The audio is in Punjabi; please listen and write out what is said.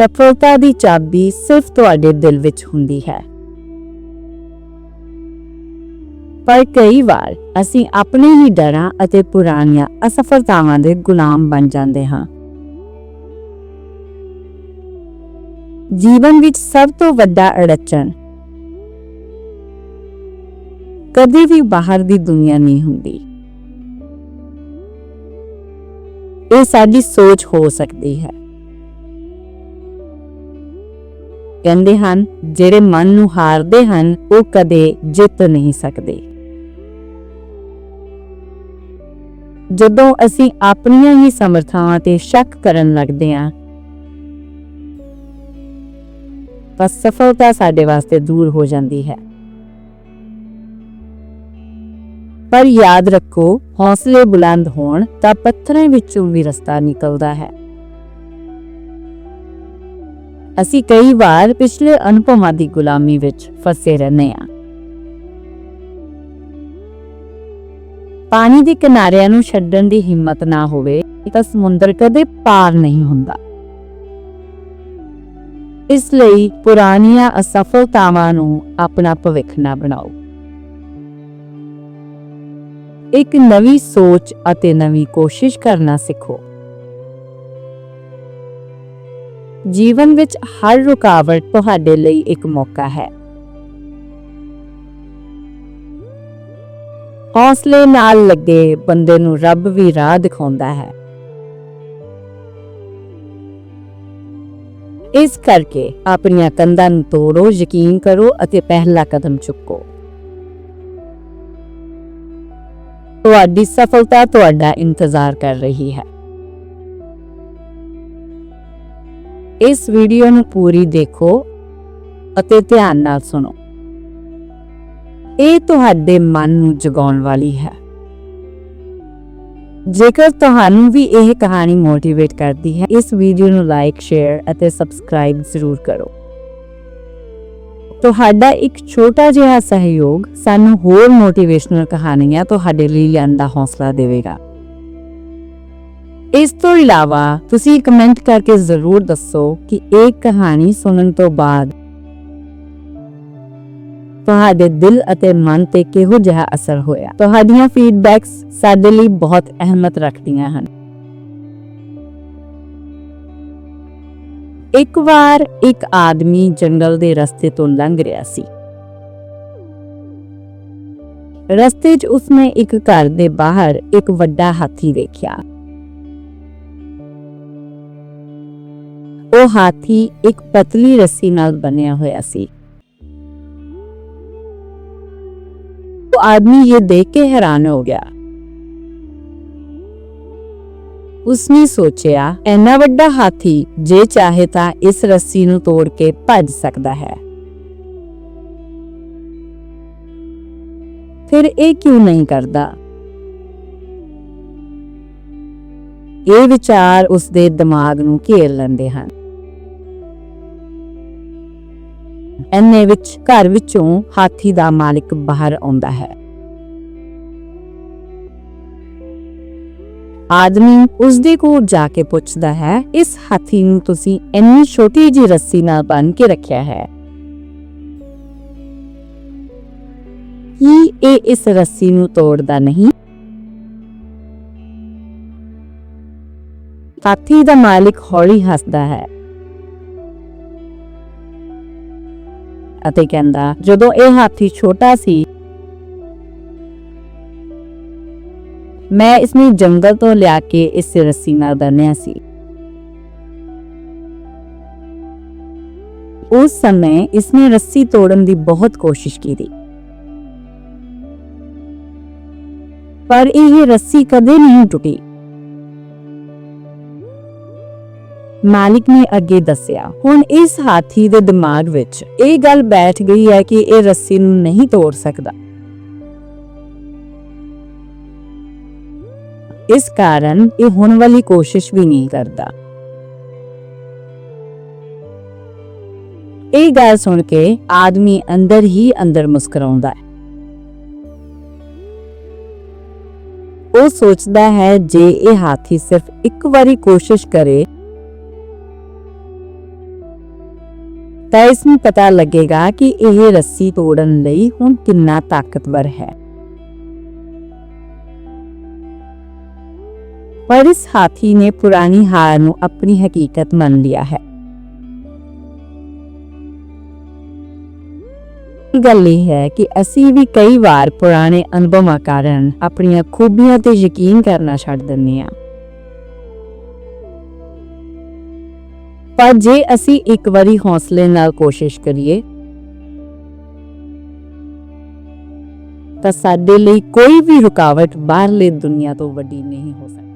ਸਫਲਤਾ ਦੀ ਚਾਬੀ ਸਿਰਫ ਤੁਹਾਡੇ ਦਿਲ ਵਿੱਚ ਹੁੰਦੀ ਹੈ। ਪਰ ਕਈ ਵਾਰ ਅਸੀਂ ਆਪਣੇ ਹੀ ਡਰਾਂ ਅਤੇ ਪੁਰਾਣੀਆਂ ਅਸਫਲਤਾਵਾਂ ਦੇ ਗੁਲਾਮ ਬਣ ਜਾਂਦੇ ਹਾਂ। ਜੀਵਨ ਵਿੱਚ ਸਭ ਤੋਂ ਵੱਡਾ ਅੜਚਨ ਕਦੇ ਵੀ ਬਾਹਰ ਦੀ ਦੁਨੀਆ ਨਹੀਂ ਹੁੰਦੀ। ਇਹ ਸਾਡੀ ਸੋਚ ਹੋ ਸਕਦੀ ਹੈ। ਕਹਿੰਦੇ ਹਨ, ਜਿਹੜੇ ਮਨ ਨੂੰ ਹਾਰਦੇ ਹਨ, ਉਹ ਕਦੇ ਜਿੱਤ ਨਹੀਂ ਸਕਦੇ। ਜਦੋਂ ਅਸੀਂ ਆਪਣੀਆਂ ਹੀ ਸਮਰਥਾਵਾਂ ਤੇ ਸ਼ੱਕ ਕਰਨ ਲੱਗਦੇ ਹਾਂ ਤਾਂ ਸਫਲਤਾ ਸਾਡੇ ਵਾਸਤੇ ਦੂਰ ਹੋ ਜਾਂਦੀ ਹੈ। ਪਰ ਯਾਦ ਰੱਖੋ, ਹੌਸਲੇ ਬੁਲੰਦ ਹੋਣ ਤਾਂ ਪੱਥਰਾਂ ਵਿੱਚੋਂ ਵੀ ਰਸਤਾ ਨਿਕਲਦਾ ਹੈ। ਅਸੀਂ ਕਈ ਵਾਰ ਪਿਛਲੇ ਅਨੁਭਵਾਂ ਦੀ ਗੁਲਾਮੀ ਵਿੱਚ ਫਸੇ ਰਹਿੰਦੇ ਹਾਂ। ਪਾਣੀ ਦੇ ਕਿਨਾਰਿਆਂ ਨੂੰ ਛੱਡਣ ਦੀ ਹਿੰਮਤ ਨਾ ਹੋਵੇ ਤਾਂ ਸਮੁੰਦਰ ਕਦੇ ਪਾਰ ਨਹੀਂ ਹੁੰਦਾ। ਇਸ ਲਈ ਪੁਰਾਣੀਆਂ ਅਸਫਲਤਾਵਾਂ ਨੂੰ ਆਪਣਾ ਭਵਿੱਖ ਨਾ ਬਣਾਓ। ਇੱਕ ਨਵੀਂ ਸੋਚ ਅਤੇ ਨਵੀਂ ਕੋਸ਼ਿਸ਼ ਕਰਨਾ ਸਿੱਖੋ। ਜੀਵਨ ਵਿੱਚ ਹਰ ਰੁਕਾਵਟ ਤੁਹਾਡੇ ਲਈ ਇੱਕ ਮੌਕਾ ਹੈ। ਹੌਸਲੇ ਨਾਲ ਲੱਗੇ ਬੰਦੇ ਨੂੰ ਰੱਬ ਵੀ ਰਾਹ ਦਿਖਾਉਂਦਾ ਹੈ। ਇਸ ਕਰਕੇ ਆਪਣੀਆਂ ਕੰਧਾਂ ਨੂੰ ਤੋੜੋ, ਯਕੀਨ ਕਰੋ ਅਤੇ ਪਹਿਲਾ ਕਦਮ ਚੁੱਕੋ। ਤੁਹਾਡੀ ਸਫਲਤਾ ਤੁਹਾਡਾ ਇੰਤਜ਼ਾਰ ਕਰ ਰਹੀ ਹੈ। ਇਸ ਵੀਡੀਓ ਨੂੰ ਪੂਰੀ ਦੇਖੋ ਅਤੇ ਧਿਆਨ ਨਾਲ ਸੁਣੋ। ਇਹ ਤੁਹਾਡੇ ਮਨ ਨੂੰ ਜਗਾਉਣ ਵਾਲੀ ਹੈ। ਜੇਕਰ ਤੁਹਾਨੂੰ ਵੀ ਇਹ ਕਹਾਣੀ ਮੋਟੀਵੇਟ ਕਰਦੀ ਹੈ, ਇਸ ਵੀਡੀਓ ਨੂੰ ਲਾਈਕ ਸ਼ੇਅਰ ਅਤੇ ਸਬਸਕ੍ਰਾਈਬ ਜ਼ਰੂਰ ਕਰੋ। ਤੁਹਾਡਾ ਇੱਕ ਛੋਟਾ ਜਿਹਾ ਸਹਿਯੋਗ ਸਾਨੂੰ ਹੋਰ ਮੋਟੀਵੇਸ਼ਨਲ ਕਹਾਣੀਆਂ ਤੁਹਾਡੇ ਲਈ ਲਿਆਉਣ ਦਾ ਹੌਸਲਾ ਦੇਵੇਗਾ। ਇਸ ਤੋਂ ਇਲਾਵਾ ਤੁਸੀਂ ਕਮੈਂਟ ਕਰਕੇ ਜ਼ਰੂਰ ਦੱਸੋ ਕਿ ਇਹ ਕਹਾਣੀ ਸੁਣਨ ਤੋਂ ਬਾਅਦ ਤੁਹਾਡੇ ਦਿਲ ਅਤੇ ਮਨ ਤੇ ਕਿਹੋ ਜਿਹਾ ਅਸਰ ਹੋਇਆ? ਤੁਹਾਡੀਆਂ ਫੀਡਬੈਕਸ ਸਾਡੇ ਲਈ ਬਹੁਤ ਅਹਿਮਤ ਰੱਖਦੀਆਂ ਹਨ। ਇੱਕ ਵਾਰ ਇੱਕ ਆਦਮੀ ਜੰਗਲ ਦੇ ਰਸਤੇ ਤੋਂ ਲੰਘ ਰਿਹਾ ਸੀ। ਰਸਤੇ 'ਚ ਉਸਨੇ ਇੱਕ ਘਰ ਦੇ ਬਾਹਰ ਇੱਕ ਵੱਡਾ ਹਾਥੀ ਵੇਖਿਆ। ਉਹ ਹਾਥੀ ਇੱਕ ਪਤਲੀ ਰੱਸੀ ਨਾਲ ਬਣਿਆ ਹੋਇਆ ਸੀ। ਉਹ ਆਦਮੀ ਇਹ ਦੇਖ ਕੇ ਹੈਰਾਨ ਹੋ ਗਿਆ। ਉਸਨੇ ਸੋਚਿਆ ਐਨਾ ਵੱਡਾ ਹਾਥੀ ਜੇ ਚਾਹੇ ਤਾਂ ਇਸ ਰੱਸੀ ਨੂੰ ਤੋੜ ਕੇ ਭੱਜ ਸਕਦਾ ਹੈ। ਫਿਰ ਇਹ ਕਿਉਂ ਨਹੀਂ ਕਰਦਾ? ਇਹ ਵਿਚਾਰ ਉਸਦੇ ਦਿਮਾਗ ਨੂੰ ਘੇਰ ਲੈਂਦੇ ਹਨ। ਐਨੇ ਵਿੱਚ ਘਰ ਵਿੱਚੋਂ ਹਾਥੀ ਦਾ ਮਾਲਕ ਬਾਹਰ ਆਉਂਦਾ ਹੈ। ਆਦਮੀ ਉਸ ਦੇ ਕੋਲ ਜਾ ਕੇ ਪੁੱਛਦਾ ਹੈ, ਇਸ ਹਾਥੀ ਨੂੰ ਤੁਸੀਂ ਇੰਨੀ ਛੋਟੀ ਜੀ ਰੱਸੀ ਨਾਲ ਬੰਨ ਕੇ ਰੱਖਿਆ ਹੈ। ਕੀ ਇਹ ਇਸ ਰੱਸੀ ਨੂੰ ਤੋੜਦਾ ਨਹੀਂ? ਹਾਥੀ ਦਾ ਮਾਲਕ ਹੌਲੀ ਹੱਸਦਾ ਹੈ। ਅਤੇ ਕਹਿੰਦਾ, ਜਦੋਂ ਇਹ ਹਾਥੀ ਛੋਟਾ ਸੀ, ਮੈਂ ਇਸ ਨੂੰ ਜੰਗਲ ਤੋਂ ਲਿਆ ਕੇ ਇਸ ਰੱਸੀ ਨਾਲ ਬੰਨਿਆ ਸੀ। ਉਸ ਸਮੇਂ ਇਸਨੇ ਰੱਸੀ ਤੋੜਨ ਦੀ ਬਹੁਤ ਕੋਸ਼ਿਸ਼ ਕੀਤੀ। ਪਰ ਇਹ ਰੱਸੀ ਕਦੇ ਨਹੀਂ ਟੁੱਟੀ। ਮਾਲਿਕ ਨੇ ਅੱਗੇ ਦੱਸਿਆ, ਹੁਣ ਇਸ ਹਾਥੀ ਦੇ ਦਿਮਾਗ ਵਿੱਚ ਇਹ ਗੱਲ ਬੈਠ ਗਈ ਹੈ ਕਿ ਇਹ ਰੱਸੀ ਨੂੰ ਨਹੀਂ ਤੋੜ ਸਕਦਾ। ਇਸ ਕਾਰਨ ਇਹ ਹੁਣ ਵਾਲੀ ਕੋਸ਼ਿਸ਼ ਵੀ ਨਹੀਂ ਕਰਦਾ। ਇਹ ਗੱਲ ਸੁਣ ਕੇ ਆਦਮੀ ਅੰਦਰ ਹੀ ਅੰਦਰ ਮੁਸਕਰਾਉਂਦਾ ਹੈ। ਉਹ ਸੋਚਦਾ ਹੈ, ਜੇ ਇਹ ਹਾਥੀ ਸਿਰਫ ਇੱਕ ਵਾਰੀ ਕੋਸ਼ਿਸ਼ ਕਰੇ ਤਾਂ ਇਸ ਨੂੰ ਪਤਾ ਲੱਗੇਗਾ ਕਿ ਇਹ ਰੱਸੀ ਤੋੜਨ ਲਈ ਹੁਣ ਕਿੰਨਾ ਤਾਕਤਵਰ ਹੈ। ਪਰ ਇਸ ਹਾਥੀ ਨੇ ਪੁਰਾਣੀ ਹਾਰ ਨੂੰ ਆਪਣੀ ਹਕੀਕਤ ਮੰਨ ਲਿਆ ਹੈ। ਗੱਲ ਇਹ ਹੈ ਕਿ ਅਸੀਂ ਵੀ ਕਈ ਵਾਰ ਪੁਰਾਣੇ ਅਨੁਭਵਾਂ ਕਾਰਨ ਆਪਣੀਆਂ ਖੂਬੀਆਂ ਤੇ ਯਕੀਨ ਕਰਨਾ ਛੱਡ ਦਿੰਦੇ ਹਾਂ। ਪਰ ਜੇ ਅਸੀਂ ਇੱਕ ਵਾਰੀ ਹੌਸਲੇ ਨਾਲ ਕੋਸ਼ਿਸ਼ ਕਰੀਏ, ਤਾਂ ਸਾਡੇ ਲਈ ਕੋਈ ਵੀ ਰੁਕਾਵਟ ਬਾਹਰਲੇ ਦੁਨੀਆ ਤੋਂ ਵੱਡੀ ਨਹੀਂ ਹੋ ਸਕਦੀ।